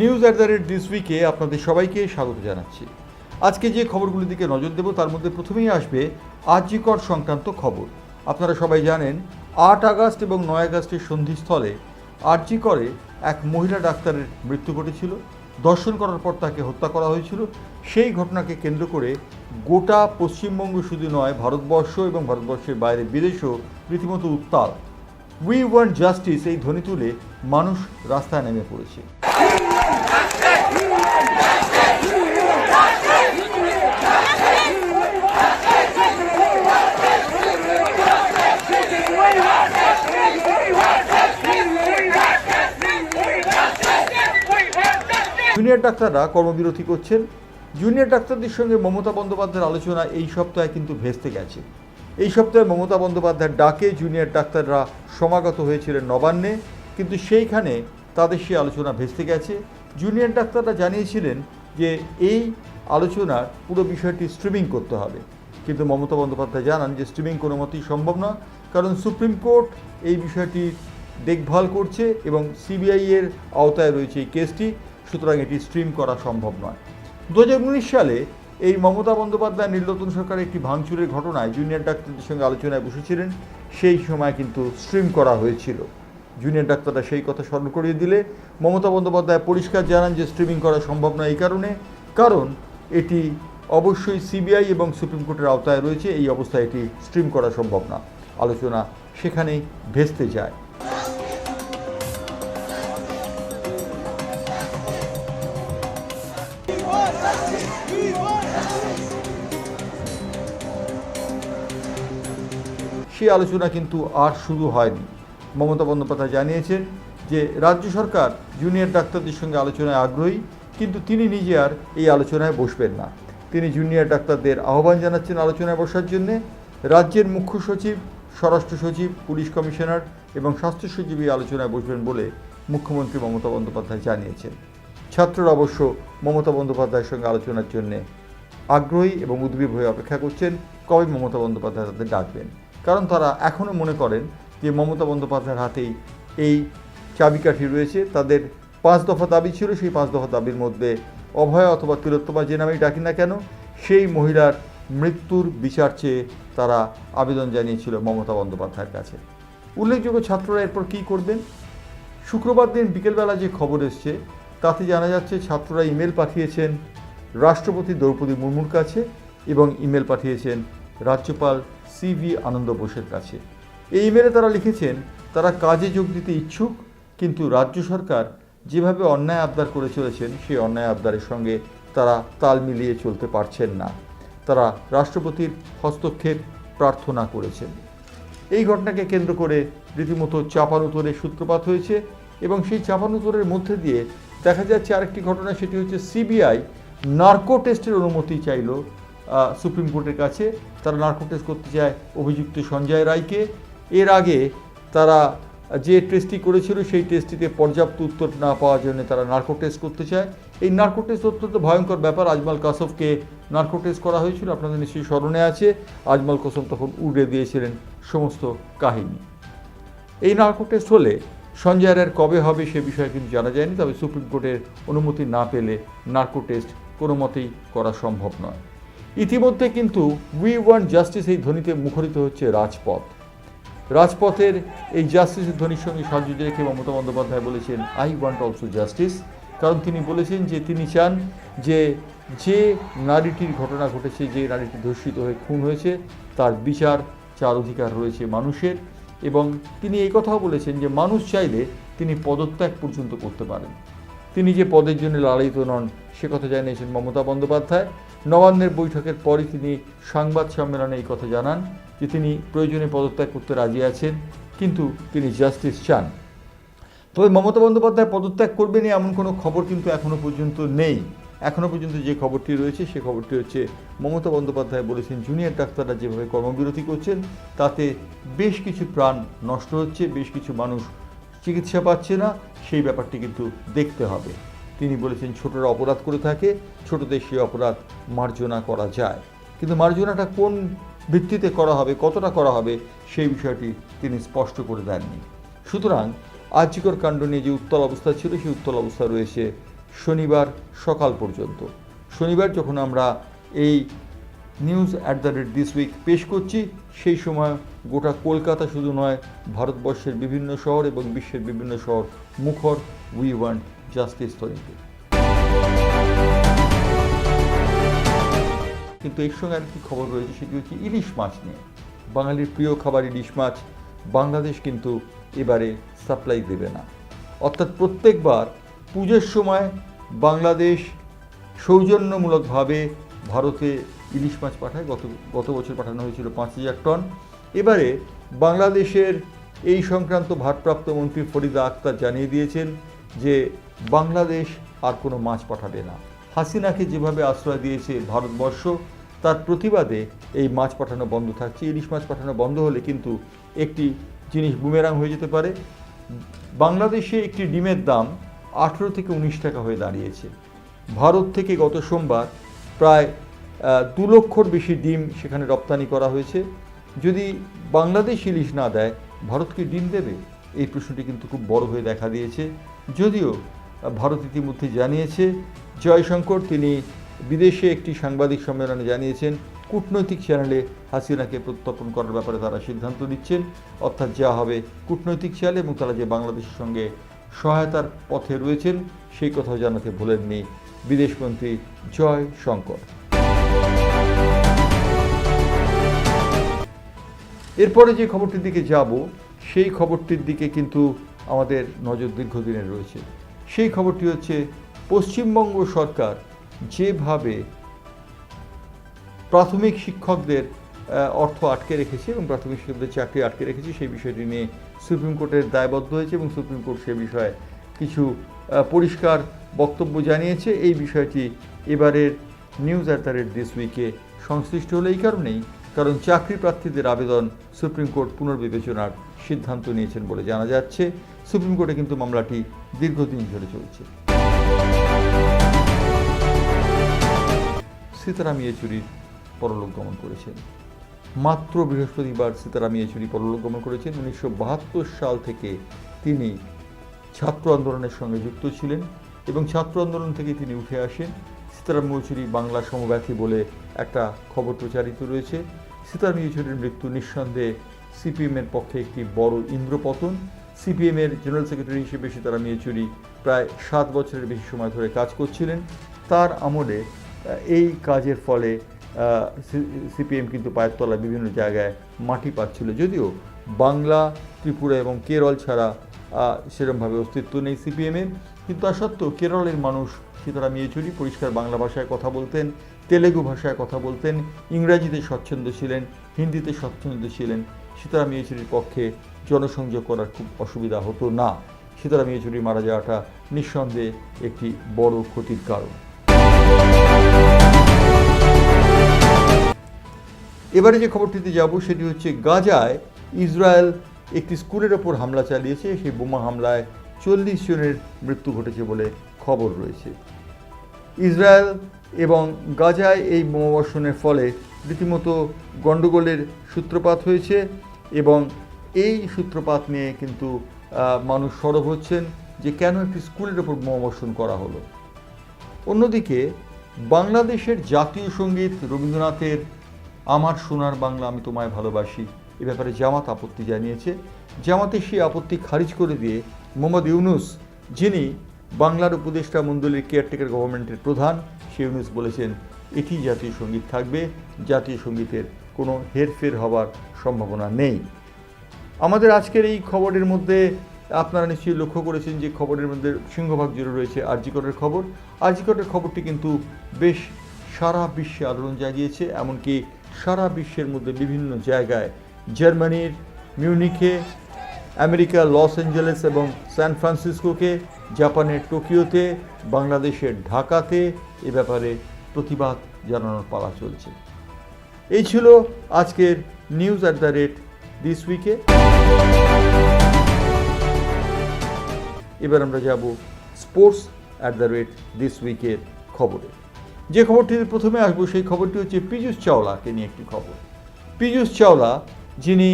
News at the rate this উইকে আপনাদের সবাইকে স্বাগত জানাচ্ছি। আজকে যে খবরগুলির দিকে নজর দেব, তার মধ্যে প্রথমেই আসবে আর্যিকর সংক্রান্ত খবর। আপনারা সবাই জানেন, আট আগস্ট এবং নয় আগস্টের সন্ধিস্থলে আর্যিকরে এক মহিলা ডাক্তারের মৃত্যু ঘটেছিল। দর্শন করার পর তাকে হত্যা করা হয়েছিল। সেই ঘটনাকে কেন্দ্র করে গোটা পশ্চিমবঙ্গ শুধু নয়, ভারতবর্ষ এবং ভারতবর্ষের বাইরে বিদেশেও রীতিমতো উত্তাল। উই ওয়ান্ট জাস্টিস এই ধ্বনি তুলে মানুষ রাস্তায় নেমে পড়েছে। জুনিয়র ডাক্তাররা কর্মবিরতি করছেন। জুনিয়র ডাক্তারদের সঙ্গে মমতা বন্দ্যোপাধ্যায়ের আলোচনা এই সপ্তাহে কিন্তু ভেস্তে গেছে। এই সপ্তাহে মমতা বন্দ্যোপাধ্যায়ের ডাকে জুনিয়র ডাক্তাররা সমাগত হয়েছিলেন নবান্নে, কিন্তু সেইখানে তাদের সেই আলোচনা ভেস্তে গেছে। জুনিয়র ডাক্তাররা জানিয়েছিলেন যে এই আলোচনার পুরো বিষয়টি স্ট্রিমিং করতে হবে। কিন্তু মমতা বন্দ্যোপাধ্যায় জানান যে স্ট্রিমিং কোনো মতেই সম্ভব নয়, কারণ সুপ্রিম কোর্ট এই বিষয়টি দেখভাল করছে এবং সিবিআই এর আওতায় রয়েছে এই কেসটি, সুতরাং এটি স্ট্রিম করা সম্ভব নয়। দু সালে এই মমতা বন্দ্যোপাধ্যায় নির্বাচন সরকারের একটি ভাঙচুরের ঘটনায় জুনিয়র ডাক্তারদের সঙ্গে আলোচনায় বসেছিলেন, সেই সময় কিন্তু স্ট্রিম করা হয়েছিল। জুনিয়র ডাক্তাররা সেই কথা স্মরণ করিয়ে দিলে মমতা বন্দ্যোপাধ্যায় পরিষ্কার জানান যে স্ট্রিমিং করা সম্ভব নয় এই কারণে। কারণ এটি অবশ্যই সিবিআই এবং সুপ্রিম কোর্টের আওতায় রয়েছে, এই অবস্থায় এটি স্ট্রিম করা সম্ভব না। আলোচনা সেখানেই ভেস্তে যায়। সেই আলোচনা কিন্তু আর শুরু হয়নি। মমতা বন্দ্যোপাধ্যায় জানিয়েছেন যে, রাজ্য সরকার জুনিয়র ডাক্তারদের সঙ্গে আলোচনায় আগ্রহী, কিন্তু তিনি নিজে আর এই আলোচনায় বসবেন না। তিনি জুনিয়র ডাক্তারদের আহ্বান জানাচ্ছেন আলোচনায় বসার জন্যে। রাজ্যের মুখ্য সচিব, স্বরাষ্ট্র সচিব, পুলিশ কমিশনার এবং স্বাস্থ্য সচিব এই আলোচনায় বসবেন বলে মুখ্যমন্ত্রী মমতা বন্দ্যোপাধ্যায় জানিয়েছেন। ছাত্ররা অবশ্য মমতা বন্দ্যোপাধ্যায়ের সঙ্গে আলোচনার জন্যে আগ্রহী এবং উদ্গ্রীব হয়ে অপেক্ষা করছেন, কবে মমতা বন্দ্যোপাধ্যায় তাদের ডাকবেন। কারণ তারা এখনও মনে করেন যে মমতা বন্দ্যোপাধ্যায়ের হাতেই এই চাবিকাঠি রয়েছে, তাদের পাঁচ দফা দাবি ছিল, সেই পাঁচ দফা দাবির মধ্যে অভয় অথবা তিলোত্তমা যে নামেই ডাকি না কেন, সেই মহিলার মৃত্যুর বিচার চেয়ে তারা আবেদন জানিয়েছিল মমতা বন্দ্যোপাধ্যায়ের কাছে। উল্লেখযোগ্য ছাত্ররা এরপর কী করবেন? শুক্রবার দিন বিকেলবেলা যে খবর এসছে, তাতে জানা যাচ্ছে ছাত্ররা ইমেল পাঠিয়েছেন রাষ্ট্রপতি দ্রৌপদী মুর্মুর কাছে এবং ইমেল পাঠিয়েছেন রাজ্যপাল সিভি আনন্দ বোসের কাছে। এই ইমেলে তারা লিখেছেন, তারা কাজে যোগ দিতে ইচ্ছুক, কিন্তু রাজ্য সরকার যেভাবে অন্যায় আবদার করে চলেছেন, সেই অন্যায় আবদারের সঙ্গে তারা তাল মিলিয়ে চলতে পারছেন না। তারা রাষ্ট্রপতির হস্তক্ষেপ প্রার্থনা করেছেন। এই ঘটনাকে কেন্দ্র করে রীতিমতো চাপানুতরের সূত্রপাত হয়েছে এবং সেই চাপানুতরের মধ্যে দিয়ে দেখা যাচ্ছে আরেকটি ঘটনা, সেটি হচ্ছে সিবিআই নার্কো টেস্টের অনুমতি চাইল সুপ্রিম কোর্টের কাছে। তারা নার্কো টেস্ট করতে চায় অভিযুক্ত সঞ্জয় রায়কে। এর আগে তারা যে টেস্টটি করেছিল, সেই টেস্টটিতে পর্যাপ্ত উত্তর না পাওয়ার জন্য তারা নার্কো টেস্ট করতে চায়। এই নার্কো টেস্ট অত্যন্ত ভয়ঙ্কর ব্যাপার। আজমাল কাসফকে নার্কো টেস্ট করা হয়েছিল। আপনাদের নিশ্চয়ই স্মরণে আছে। আজমাল কাসম তখন উড়ে দিয়েছিলেন সমস্ত কাহিনী। এই নার্কো টেস্ট হলে সঞ্জয় রায়ের কবে হবে সে বিষয়ে কিন্তু জানা যায়নি, তবে সুপ্রিম কোর্টের অনুমতি না পেলে নার্কো টেস্ট কোনো মতেই করা সম্ভব নয়। ইতিমধ্যে কিন্তু উই ওয়ান্ট জাস্টিস এই ধ্বনিতে মুখরিত হচ্ছে রাজপথ। রাজপথের এই জাস্টিসের ধ্বনির সঙ্গে সাহায্য রেখে মমতা বন্দ্যোপাধ্যায় বলেছেন আই ওয়ান্ট অলসো জাস্টিস কারণ তিনি বলেছেন যে, তিনি চান যে যে নারীটির ঘটনা ঘটেছে, যে নারীটি ধর্ষিত হয়ে খুন হয়েছে, তার বিচার চার অধিকার রয়েছে মানুষের। এবং তিনি এই কথাও বলেছেন যে, মানুষ চাইলে তিনি পদত্যাগ পর্যন্ত করতে পারেন। তিনি যে পদের জন্য লালিত নন, সে কথা জানিয়েছেন মমতা বন্দ্যোপাধ্যায়। নবান্নের বৈঠকের পরই তিনি সংবাদ সম্মেলনে এই কথা জানান। যে তিনি প্রয়োজনে পদত্যাগ করতে রাজি আছেন, কিন্তু তিনি জাস্টিস চান। তবে মমতা বন্দ্যোপাধ্যায় পদত্যাগ করবেন এমন কোনো খবর কিন্তু এখনও পর্যন্ত নেই। এখনও পর্যন্ত যে খবরটি রয়েছে, সে খবরটি হচ্ছে মমতা বন্দ্যোপাধ্যায় বলেছেন, জুনিয়র ডাক্তাররা যেভাবে কর্মবিরতি করছেন, তাতে বেশ কিছু প্রাণ নষ্ট হচ্ছে, বেশ কিছু মানুষ চিকিৎসা পাচ্ছে না, সেই ব্যাপারটি কিন্তু দেখতে হবে। তিনি বলেছেন, ছোটরা অপরাধ করে থাকে, ছোটদের সেই অপরাধ মার্জনা করা যায়। কিন্তু মার্জনাটা কোন ভিত্তিতে করা হবে, কতটা করা হবে, সেই বিষয়টি তিনি স্পষ্ট করে দেননি। সুতরাং আর্যিকর কাণ্ড নিয়ে যে উত্তল অবস্থা ছিল, সেই উত্তল অবস্থা রয়েছে শনিবার সকাল পর্যন্ত। শনিবার যখন আমরা এই news at the rate this week পেশ করছি, সেই সময় গোটা কলকাতা শুধু নয়, ভারতবর্ষের বিভিন্ন শহর এবং বিশ্বের বিভিন্ন শহর মুখর উই ওয়ান্ট জাস্টিস তরিকে কিন্তু এর সঙ্গে আরেকটি খবর রয়েছে, সেটি হচ্ছে ইলিশ মাছ নিয়ে। বাঙালির প্রিয় খাবার ইলিশ মাছ, বাংলাদেশ কিন্তু এবারে সাপ্লাই দেবে না। অর্থাৎ প্রত্যেকবার পুজোর সময় বাংলাদেশ সৌজন্যমূলকভাবে ভারতে ইলিশ মাছ পাঠায়। গত গত বছর পাঠানো হয়েছিল পাঁচ হাজার টন। এবারে বাংলাদেশের এই সংক্রান্ত ভারপ্রাপ্ত মন্ত্রী ফরিদা আক্তার জানিয়ে দিয়েছেন যে বাংলাদেশ আর কোনো মাছ পাঠাবে না। হাসিনাকে যেভাবে আশ্রয় দিয়েছে ভারতবর্ষ, তার প্রতিবাদে এই মাছ পাঠানো বন্ধ থাকছে। ইলিশ মাছ পাঠানো বন্ধ হলে কিন্তু একটি জিনিস বুমেরাং হয়ে যেতে পারে। বাংলাদেশে একটি ডিমের দাম আঠেরো থেকে উনিশ টাকা হয়ে দাঁড়িয়েছে। ভারত থেকে গত সোমবার প্রায় দু লক্ষর বেশি ডিম সেখানে রপ্তানি করা হয়েছে। যদি বাংলাদেশ ইলিশ না দেয়, ভারত কি ডিম দেবে? এই প্রশ্নটি কিন্তু খুব বড় হয়ে দেখা দিয়েছে। যদিও ভারত ইতিমধ্যে জানিয়েছে, জয়শঙ্কর তিনি বিদেশে একটি সাংবাদিক সম্মেলনে জানিয়েছেন, কূটনৈতিক চ্যানেলে হাসিনাকে প্রত্যর্পণ করার ব্যাপারে তারা সিদ্ধান্ত নিচ্ছেন। অর্থাৎ যা হবে কূটনৈতিক চ্যানেল এবং তারা যে বাংলাদেশের সঙ্গে সহায়তার পথে রয়েছেন, সেই কথাও জানাতে ভুলেননি বিদেশমন্ত্রী জয় শঙ্কর এরপরে যে খবরটির দিকে যাব, সেই খবরটির দিকে কিন্তু আমাদের নজর দীর্ঘদিনের রয়েছে। সেই খবরটি হচ্ছে, পশ্চিমবঙ্গ সরকার যেভাবে প্রাথমিক শিক্ষকদের অর্থ আটকে রেখেছে এবং প্রাথমিক শিক্ষকদের চাকরি আটকে রেখেছে, সেই বিষয়টি নিয়ে সুপ্রিম কোর্টের দায়বদ্ধ হয়েছে এবং সুপ্রিম কোর্ট সে বিষয়ে কিছু পরিষ্কার বক্তব্য জানিয়েছে। এই বিষয়টি এবারের নিউজ অ্যাট দ্য দিস উইকে সংশ্লিষ্ট হলো এই কারণেই, কারণ চাকরি প্রার্থীদের আবেদন সুপ্রিম কোর্ট পুনর্বিবেচনার সিদ্ধান্ত নিয়েছেন বলে জানা যাচ্ছে। সুপ্রিম কোর্টে কিন্তু মামলাটি দীর্ঘদিন ধরে চলছে। সীতারাম ইয়েচুরির পরলোক গমন করেছেন। মাত্র বৃহস্পতিবার সীতারাম ইয়েচুরি পরলোক গমন করেছেন। উনিশশো বাহাত্তর সাল থেকে তিনি ছাত্র আন্দোলনের সঙ্গে যুক্ত ছিলেন এবং ছাত্র আন্দোলন থেকে তিনি উঠে আসেন। সীতারাম ইয়েচুরি বাংলা সমব্যাথী বলে একটা খবর প্রচারিত রয়েছে। সীতারাম ইয়েচুরির মৃত্যু নিঃসন্দেহে সিপিএমের পক্ষে একটি বড় ইন্দ্রপতন। সিপিএমের জেনারেল সেক্রেটারি হিসেবে সীতারাম ইয়েচুরি প্রায় সাত বছরের বেশি সময় ধরে কাজ করছিলেন। তার আমলে এই কাজের ফলে সিপিএম কিন্তু পায়ের তলায় বিভিন্ন জায়গায় মাটি পাচ্ছিল। যদিও বাংলা, ত্রিপুরা এবং কেরল ছাড়া সেরমভাবে অস্তিত্ব নেই সিপিএমের কিন্তু তা সত্ত্বেও কেরলের মানুষ সীতারাম ইয়েচুরি পরিষ্কার বাংলা ভাষায় কথা বলতেন, তেলেগু ভাষায় কথা বলতেন, ইংরাজিতে স্বচ্ছন্দ ছিলেন, হিন্দিতে স্বচ্ছন্দ ছিলেন। সীতারাম ইয়েচুরির পক্ষে জনসংযোগ করার খুব অসুবিধা হতো না। সীতারাম ইয়েচুরি মারা যাওয়াটা নিঃসন্দেহে একটি বড় ক্ষতির কারণ। এবারে যে খবরটিতে যাব সেটি হচ্ছে গাজায় ইসরায়েল একটি স্কুলের ওপর হামলা চালিয়েছে। সেই বোমা হামলায় চল্লিশ জনের মৃত্যু ঘটেছে বলে খবর রয়েছে। ইসরায়েল এবং গাজায় এই বোমাবর্ষণের ফলে রীতিমতো গণ্ডগোলের সূত্রপাত হয়েছে এবং এই সূত্রপাত নিয়ে কিন্তু মানুষ সরব হচ্ছেন যে কেন একটি স্কুলের ওপর বোমাবর্ষণ করা হলো। অন্যদিকে, বাংলাদেশের জাতীয় সংগীত রবীন্দ্রনাথের আমার সোনার বাংলা আমি তোমায় ভালোবাসি, এ ব্যাপারে জামাত আপত্তি জানিয়েছে। জামাতের সেই আপত্তি খারিজ করে দিয়ে মোহাম্মদ ইউনুস, যিনি বাংলার উপদেষ্টা মণ্ডলীর কেয়ারটেকার গভর্নমেন্টের প্রধান, সে ইউনুস বলেছেন, এটি জাতীয় সংগীত থাকবে, জাতীয় সঙ্গীতের কোনো হেরফের হবার সম্ভাবনা নেই। আমাদের আজকের এই খবরের মধ্যে আপনারা নিশ্চয়ই লক্ষ্য করেছেন যে খবরের মধ্যে সিংহভাগ জুড়ে রয়েছে আরজিকরের খবর। আরজিকরের খবরটি কিন্তু বেশ সারা বিশ্বে আলোড়ন জাগিয়েছে, এমনকি সারা বিশ্বের মধ্যে বিভিন্ন জায়গায়। জার্মানির মিউনিখে, আমেরিকা, লস অ্যাঞ্জেলেস এবং সান ফ্রান্সিসকোকে, জাপানের টোকিওতে, বাংলাদেশের ঢাকাতে এ ব্যাপারে প্রতিবাদ জানানোর পালা চলছে। এই ছিল আজকের news at the rate this উইকে এবার আমরা যাব sports at the rate this উইকের খবরে। যে খবরটিতে প্রথমে আসব সেই খবরটি হচ্ছে পীযূষ চাওলাকে নিয়ে একটি খবর। পীযূষ চাওলা, যিনি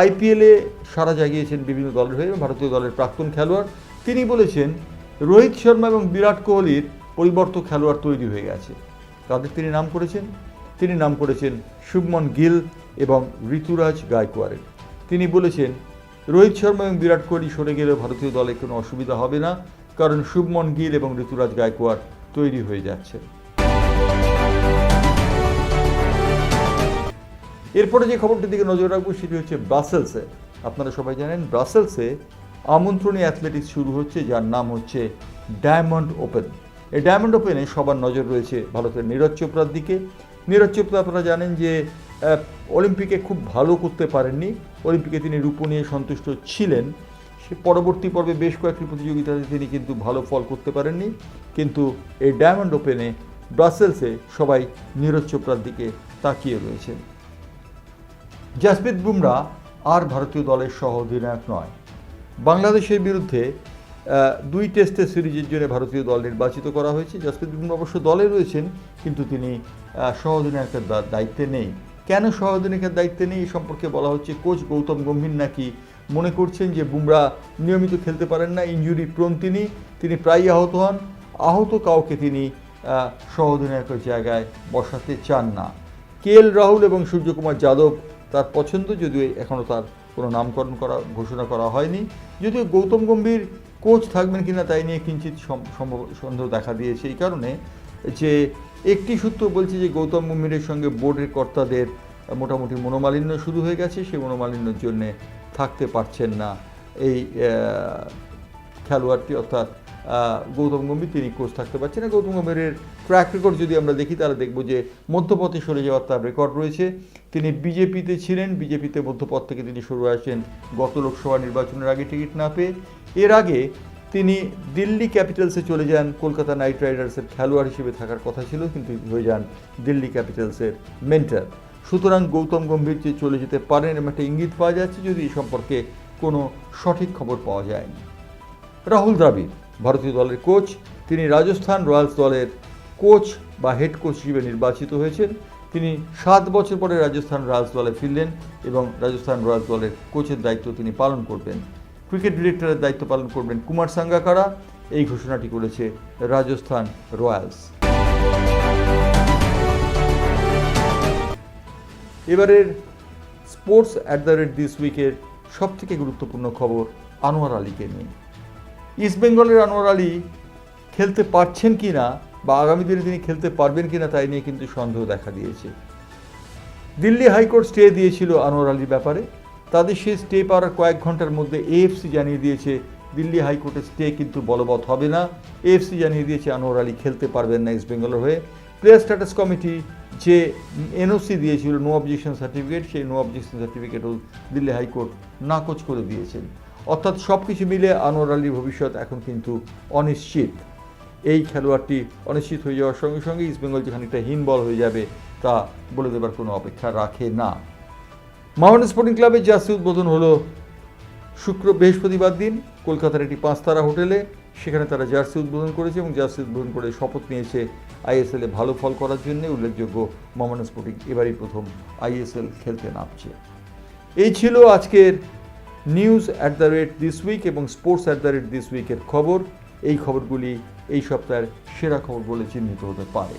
আইপিএলে সারা জাগিয়েছেন বিভিন্ন দলের হয়ে, ভারতীয় দলের প্রাক্তন খেলোয়াড়, তিনি বলেছেন, রোহিত শর্মা এবং বিরাট কোহলির পরিবর্ত খেলোয়াড় তৈরি হয়ে গেছে। তাদের তিনি নাম করেছেন। তিনি নাম করেছেন শুভমন গিল এবং ঋতুরাজ গায়কোয়াড়ের তিনি বলেছেন, রোহিত শর্মা এবং বিরাট কোহলি সরে গেলে ভারতীয় দলে কোনো অসুবিধা হবে না, কারণ শুভমন গিল এবং ঋতুরাজ গায়কোয়াড় তৈরি হয়ে যাচ্ছে। এরপরে যে খবরটির দিকে নজর রাখব সেটি হচ্ছে ব্রাসেলসে। আপনারা সবাই জানেন, ব্রাসেলসে আমন্ত্রণী অ্যাথলেটিক্স শুরু হচ্ছে, যার নাম হচ্ছে ডায়মন্ড ওপেন। এই ডায়মন্ড ওপেনে সবার নজর রয়েছে ভারতের নীরজ চোপড়ার দিকে। নীরজ চোপড়া, আপনারা জানেন যে অলিম্পিকে খুব ভালো করতে পারেননি। অলিম্পিকে তিনি রূপো নিয়ে সন্তুষ্ট ছিলেন। সে পরবর্তী পর্বে বেশ কয়েকটি প্রতিযোগিতাতে তিনি কিন্তু ভালো ফল করতে পারেননি। কিন্তু এই ডায়মন্ড ওপেনে ব্রাসেলসে সবাই নীরজ চোপড়ার দিকে তাকিয়ে রয়েছেন। জাসপ্রীত বুমরা আর ভারতীয় দলের সহ অধিনায়ক নয়। বাংলাদেশের বিরুদ্ধে দুই টেস্টের সিরিজের জন্য ভারতীয় দল নির্বাচিত করা হয়েছে। জাসপ্রীত বুমরা অবশ্য দলে রয়েছেন, কিন্তু তিনি সহ অধিনায়কের দায়িত্বে নেই। কেন সহ অধিনায়কের দায়িত্বে নেই এই সম্পর্কে বলা হচ্ছে? কোচ গৌতম গম্ভীর নাকি মনে করছেন যে বুমরা নিয়মিত খেলতে পারেন না ইঞ্জুরি প্রণ তিনি তিনি প্রায়ই আহত হন আহত কাউকে তিনি আহ, সহ জায়গায় বসাতে চান না। কে এল রাহুল এবং সূর্যকুমার যাদব তার পছন্দ যদিও এখনও তার কোনো নামকরণ করা ঘোষণা করা হয়নি। যদিও গৌতম গম্ভীর কোচ থাকবেন কিনা তাই নিয়ে কিঞ্চিত সন্দেহ দেখা দিয়েছে। এই কারণে যে একটি সূত্র বলছে যে গৌতম গম্ভীরের সঙ্গে বোর্ডের কর্তাদের মোটামুটি মনোমালিন্য শুরু হয়ে গেছে সেই মনোমালিন্যর জন্যে থাকতে পারছেন না। এই খেলোয়াড়টি অর্থাৎ গৌতম গম্ভীর তিনি কোচ থাকতে পারছেন না। গৌতম গম্ভীরের ট্র্যাক রেকর্ড যদি আমরা দেখি, তাহলে দেখব যে মধ্যপথে সরে যাওয়ার তার রেকর্ড রয়েছে। তিনি বিজেপিতে ছিলেন, বিজেপিতে মধ্যপথ থেকে তিনি সরে আসেন গত লোকসভা নির্বাচনের আগে টিকিট না পেয়ে। এর আগে তিনি দিল্লি ক্যাপিটালসে চলে যান। কলকাতা নাইট রাইডার্সের খেলোয়াড় হিসেবে থাকার কথা ছিল, কিন্তু হয়ে যান দিল্লি ক্যাপিটালসের মেন্টার। সুতরাং গৌতম গম্ভীর যে চলে যেতে পারেন এরকম একটা ইঙ্গিত পাওয়া যাচ্ছে যদি এই সম্পর্কে কোনো সঠিক খবর পাওয়া যায়নি। রাহুল দ্রাবিড়, ভারতীয় দলের কোচ, তিনি রাজস্থান রয়্যালস দলের কোচ বা হেড কোচ হিসেবে নির্বাচিত হয়েছেন। তিনি সাত বছর পরে রাজস্থান রয়্যালস দলে ফিরলেন এবং রাজস্থান রয়্যালস দলের কোচের দায়িত্ব তিনি পালন করবেন। ক্রিকেট ডিরেক্টরের দায়িত্ব পালন করবেন কুমার সাঙ্গাকারা। এই ঘোষণাটি করেছে রাজস্থান রয়্যালস। এবারের sports at the rate this উইকের সবথেকে গুরুত্বপূর্ণ খবর আনোয়ার আলীকে নিয়ে। ইস্টবেঙ্গলের আনোয়ার আলী খেলতে পারছেন কি না বা আগামী দিনে তিনি খেলতে পারবেন কি না তাই নিয়ে কিন্তু সন্দেহ দেখা দিয়েছে। দিল্লি হাইকোর্ট স্টে দিয়েছিল আনোয়ার আলীর ব্যাপারে। তাদের সেই স্টে পাওয়ার কয়েক ঘণ্টার মধ্যে এএফসি জানিয়ে দিয়েছে, দিল্লি হাইকোর্টের স্টে কিন্তু বলবৎ হবে না। এএফসি জানিয়ে দিয়েছে, আনোয়ার আলী খেলতে পারবেন না ইস্টবেঙ্গলের হয়ে। প্লেয়ার স্ট্যাটাস কমিটি যে এনওসি দিয়েছিল নো অবজেকশন সার্টিফিকেট সেই নো অবজেকশন সার্টিফিকেটও দিল্লি হাইকোর্ট নাকচ করে দিয়েছেন। অর্থাৎ সব কিছু মিলে আনোয়ার আলীর ভবিষ্যৎ এখন কিন্তু অনিশ্চিত। এই খেলোয়াড়টি অনিশ্চিত হয়ে যাওয়ার সঙ্গে সঙ্গে ইস্টবেঙ্গল যে খানিকটা হীনবল হয়ে যাবে তা বলে দেবার কোনো অপেক্ষা রাখে না। মাউন্ট স্পোর্টিং ক্লাবের জার্সি উদ্বোধন হলো শুক্র বৃহস্পতিবার দিন। কলকাতার একটি পাঁচতারা হোটেলে। সেখানে তারা জার্সি উদ্বোধন করেছে এবং জার্সি উদ্বোধন করে শপথ নিয়েছে আইএসএলে ভালো ফল করার জন্য। উল্লেখযোগ্য মামন স্পোর্টিং এবারই প্রথম আইএসএল খেলতে নামছে। এই ছিল আজকের news at the rate this week এবং sports at the rate this উইকের খবর। এই খবরগুলি এই সপ্তাহের সেরা খবর বলে চিহ্নিত হতে পারে।